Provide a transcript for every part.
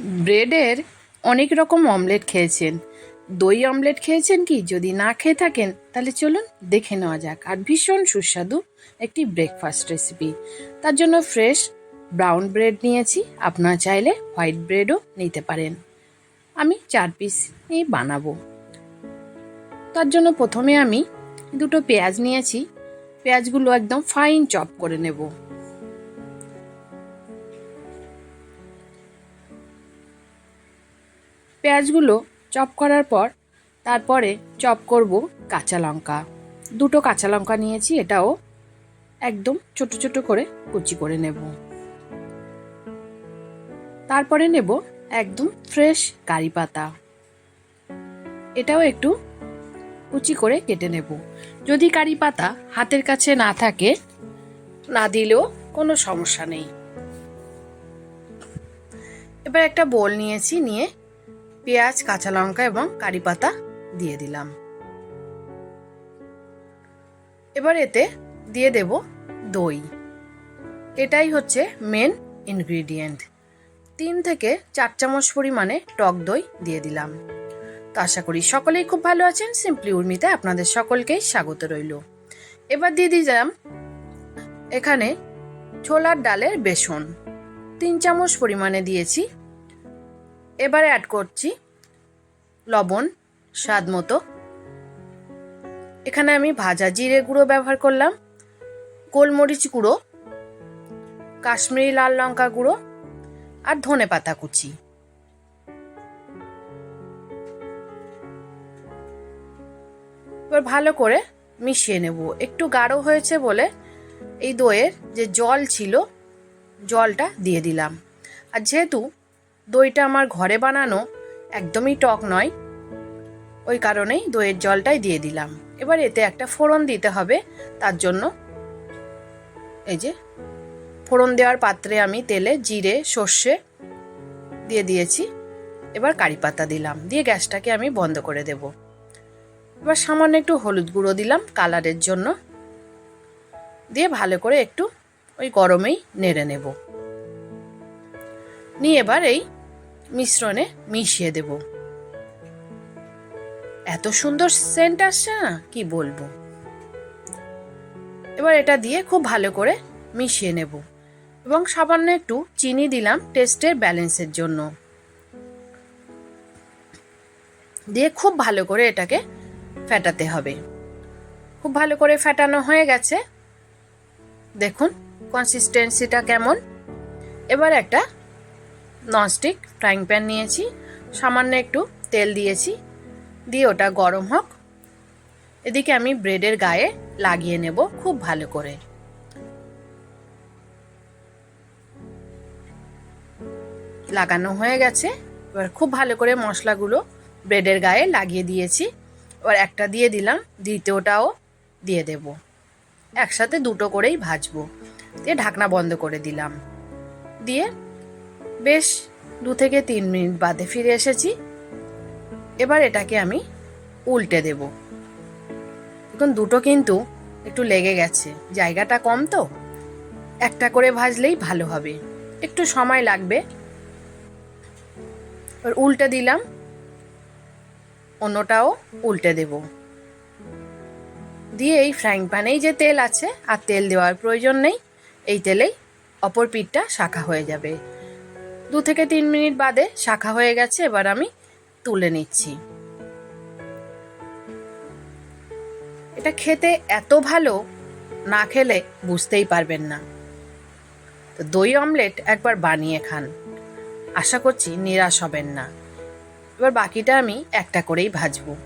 ব্রেডের অনেক রকম অমলেট খেয়েছেন। দই অমলেট খেয়েছেন কি? যদি না খেয়ে থাকেন, তাহলে চলুন দেখে নেওয়া যাক। আর ভীষণ সুস্বাদু একটি ব্রেকফাস্ট রেসিপি তার জন্য ফ্রেশ ব্রাউন ব্রেড নিয়েছি। আপনারা চাইলে হোয়াইট ব্রেডও নিতে পারেন। আমি চার পিস নিয়ে বানাবো। তার জন্য প্রথমে আমি দুটো পেঁয়াজ নিয়েছি। পেঁয়াজগুলো একদম ফাইন চপ করে নেব। পেঁয়াজগুলো চপ করার পর তারপরে চপ করব কাঁচা লঙ্কা। দুটো কাঁচা লঙ্কা নিয়েছি, এটাও একদম ছোট ছোট করে কুচি করে নেব। তারপরে নেব একদম ফ্রেশ কারি পাতা। এটাও একটু কুচি করে কেটে নেব। যদি কারি পাতা হাতের কাছে না থাকে, না দিলেও কোনো সমস্যা নেই। এবার একটা বোল নিয়েছি, নিয়ে পেঁয়াজ, কাঁচা লঙ্কা এবং কারি পাতা দিয়ে দিলাম। এবার এতে দিয়ে দেব দই। এটাই হচ্ছে মেন ইনগ্রিডিয়েন্ট তিন থেকে চার চামচ পরিমাণে টক দই দিয়ে দিলাম। তো আশা করি সকলেই খুব ভালো আছেন। সিম্পলি উর্মিতে আপনাদের সকলকেই স্বাগত রইল। এবার দিয়ে দিলাম এখানে ছোলার ডালের বেসন। তিন চামচ পরিমাণে দিয়েছি এবারে অ্যাড করছি লবণ, স্বাদ মতো। এখানে আমি ভাজা জিরে গুঁড়ো ব্যবহার করলাম, গোলমরিচ গুঁড়ো, কাশ্মীরি লাল লঙ্কা গুঁড়ো আর ধনে পাতা কুচি। এবার ভালো করে মিশিয়ে নেব। একটু গাঢ় হয়েছে বলে এই দইয়ের যে জল ছিল, জলটা দিয়ে দিলাম। আর যেহেতু দইটা আমার ঘরে বানানো একদমই টক নয়। ওই কারণেই দইয়ের জলটাই দিয়ে দিলাম। এবার এতে একটা ফোড়ন দিতে হবে। তার জন্য এই যে ফোড়ন দেওয়ার পাত্রে আমি তেলে জিরে, সর্ষে দিয়ে দিয়েছি। এবার কারি পাতা দিলাম। দিয়ে গ্যাসটাকে আমি বন্ধ করে দেব। এবার সামান্য একটু হলুদ গুঁড়ো দিলাম কালারের জন্য। দিয়ে ভালো করে একটু ওই গরমেই নেড়ে নেব। নিয়ে এবার এই মিশ্রণে মিশিয়ে দেব। এত সুন্দর সেন্ট আসছে না, কি বলব? এবার এটা দিয়ে খুব ভালো করে মিশিয়ে নেব এবং সামান্য একটু চিনি দিলাম টেস্টের ব্যালেন্সের জন্য। দিয়ে খুব ভালো করে এটাকে ফেটাতে হবে। খুব ভালো করে ফেটানো হয়ে গেছে। দেখুন কনসিস্টেন্সিটা কেমন। এবার একটা ননস্টিক, ফ্রাইং প্যান নিয়েছি, সামান্য একটু তেল দিয়েছি, দিয়ে ওটা গরম হোক। এদিকে আমি ব্রেডের গায়ে লাগিয়ে নেব খুব ভালো করে। লাগানো হয়ে গেছে। এবার খুব ভালো করে মশলাগুলো ব্রেডের গায়ে লাগিয়ে দিয়েছি। এবার একটা দিয়ে দিলাম, দ্বিতীয়টাও দিয়ে দেব। একসাথে দুটো করেই ভাজবো। দিয়ে ঢাকনা বন্ধ করে দিলাম। দিয়ে বেশ দু থেকে তিন মিনিট বাদে ফিরে এসেছি। এবার এটাকে আমি উল্টে দেব। এখন দুটো কিন্তু একটু লেগে গেছে। জায়গাটা কম তো। একটা করে ভাজলেই ভালো হবে। একটু সময় লাগবে। উল্টে দিলাম। অন্যটাও উল্টে দেব। দিয়ে এই ফ্রাইং প্যানেই যে তেল আছে, আর তেল দেওয়ার প্রয়োজন নেই, এই তেলেই অপর পিঠটা শাখা হয়ে যাবে। দু থেকে তিন মিনিট বাদে শাখা হয়ে গেছে, এবার আমি তুলে নিচ্ছি। এটা খেতে এত ভালো, না খেলে বুঝতেই পারবেন না। তো দই অমলেট একবার বানিয়ে খান। আশা করছি নিরাশ হবেন না। এবার বাকিটা আমি একটা করেই ভাজবো।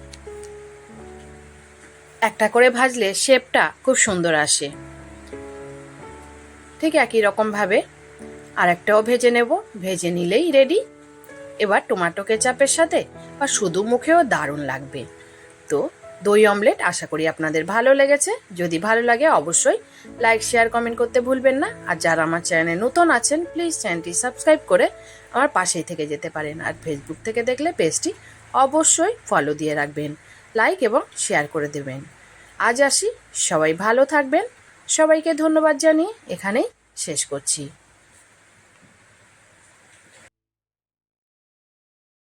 একটা করে ভাজলে শেপটা খুব সুন্দর আসে। ঠিক একই রকমভাবে আর একটাও ভেজে নেব। ভেজে নিলেই রেডি এবার টমেটো কেচাপের সাথে, বা শুধু মুখেও দারুণ লাগবে। তো, দই অমলেট আশা করি আপনাদের ভালো লেগেছে। যদি ভালো লাগে অবশ্যই লাইক শেয়ার কমেন্ট করতে ভুলবেন না। আর যারা আমার চ্যানেলে নতুন আছেন প্লিজ চ্যানেলটি সাবস্ক্রাইব করে আমার পাশেই থেকে যেতে পারেন। আর ফেসবুক থেকে দেখলে পেজটি অবশ্যই ফলো দিয়ে রাখবেন। লাইক এবং শেয়ার করে দেবেন। আজ আসি। সবাই ভালো থাকবেন। সবাইকে ধন্যবাদ জানিয়ে এখানেই শেষ করছি।